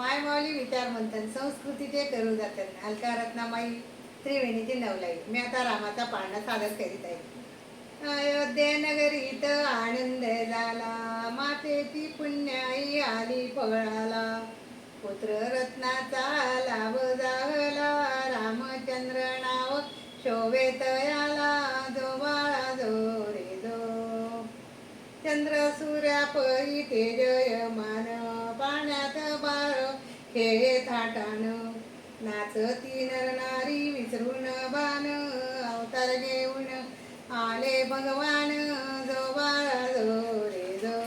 मायमावली विचार मंथन संस्कृतीचे करू जातात. अलका रत्नामाई त्रिवेणीची नवलाई मी आता रामाचा पाळणा सादर करीत आहे. अयोध्यनगरीत आनंद झाला. मातेची पुण्याई आली फळाला पुत्र रत्नाचा लाभ झाला रामचंद्र नाव शोभेत आला जो बाळा जो रे जो. चंद्र सूर्या परी तेज खेळे थाटान. नाचती नर नारी विसरून बाण. अवतार घेऊन आले भगवान. जो बाळा जो रे जो.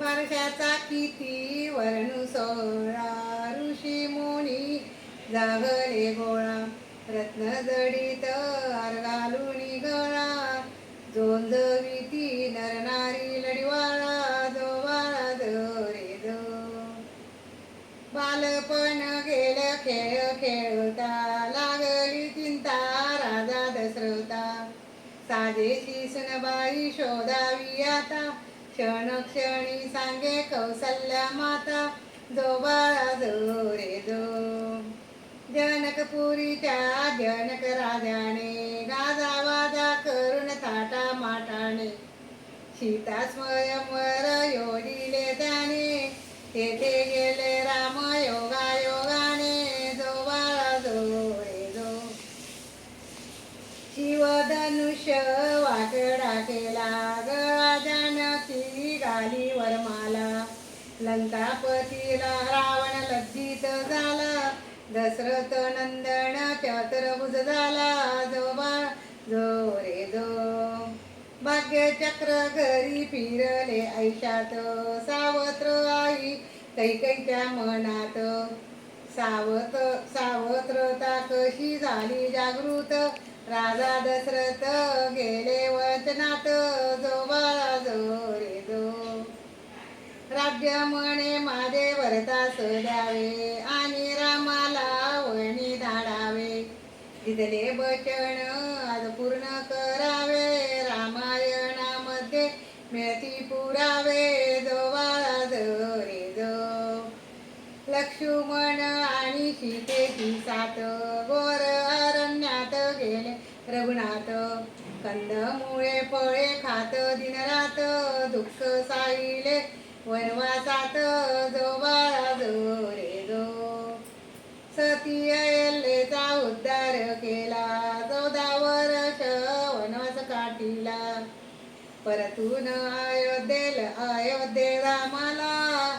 वर्षाचा किती वर्णू सोळा ऋषी मुनी. जागले गोळा रत्न आर घालून बालपण गेल खेळ खेळता लागली चिंता राजा दसरवता साजेशी सुनबाई शोधावी आता क्षण क्षणी सांगे कौसल्या माता जो बाळा जो रे जो. जनकपुरीच्या जनक राजाने गाजा वाजा करून थाटा माटाने सीता स्वयंवर योजिले त्याने तेथे गेले राम योगा योगाने जो बाळा जो शिवधनुष्य वाकडा केला गळा जानकी गाली वरमाला. लंकापतीला रावण लज्जित झाला. दशरथ नंदन चतुर्भुज झाला. जो बाळ जो रे जो. भाग्य चक्र घरी फिरले ऐशात सावत्र आई कैकैच्या मनात. सावत सावत्रता कशी झाली जागृत? राजा दशरथ गेले वचनात. जो बाळा जो रे जो राज्य म्हणे माझे वरतास द्यावे आणि रामाला वणी धाडावे. दिदले वचन आज पूर्ण करावे रामा मिळती पुरावे जो बाळा रे जो लक्ष्मण आणि सीतेची सात गोर अरण्यात गेले रघुनाथ. कंदमुळे फळे खात दिनरात दुःख साईले वनवासात जो बाळा जो रे जो सती उद्धार केला चौदा वर्ष वनवास काटिला परतून अयोध्येल अयोध्ये रामाला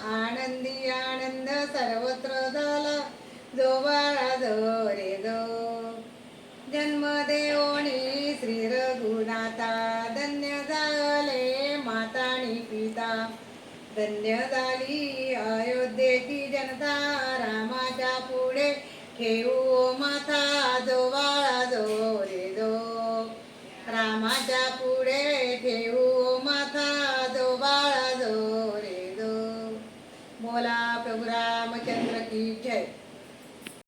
आनंदी आनंद सर्वत्र झाला. जो बाळा जो रे जो. जन्म देवणी श्री रघुनाथा धन्य झाले माताणी पिता. धन्य झाली अयोध्येची जनता रामाच्या पुढे ठेवू माथा जो बाळा जो रे जो. रामाच्या पुढे